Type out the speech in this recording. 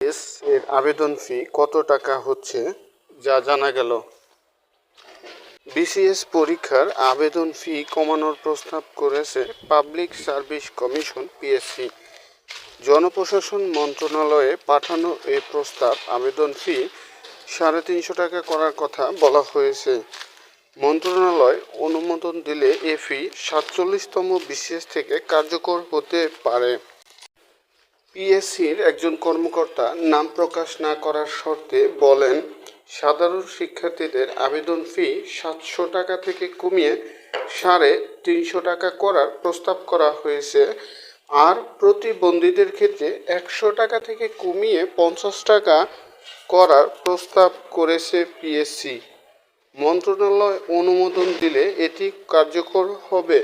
S এর আবেদন ফি কত টাকা হচ্ছে যা জানা গেল? বিসিএস পরীক্ষার আবেদন ফি কমানোর প্রস্তাব করেছে পাবলিক সার্ভিস কমিশন পিএসসি জনপ্রশাসন মন্ত্রণালয়ে পাঠানো এই প্রস্তাব আবেদন ফি সাড়ে তিনশো টাকা করার কথা বলা হয়েছে। মন্ত্রণালয় অনুমোদন দিলে এ ফি সাতচল্লিশতম বিসিএস থেকে কার্যকর হতে পারে। পিএসসির একজন কর্মকর্তা নাম প্রকাশ না করার শর্তে বলেন, সাধারণ শিক্ষার্থীদের আবেদন ফি সাতশো টাকা থেকে কমিয়ে সাড়ে তিনশো টাকা করার প্রস্তাব করা হয়েছে। আর প্রতিবন্ধীদের ক্ষেত্রে একশো টাকা থেকে কমিয়ে পঞ্চাশ টাকা করার প্রস্তাব করেছে পিএসসি। মন্ত্রণালয় অনুমোদন দিলে এটি কার্যকর হবে।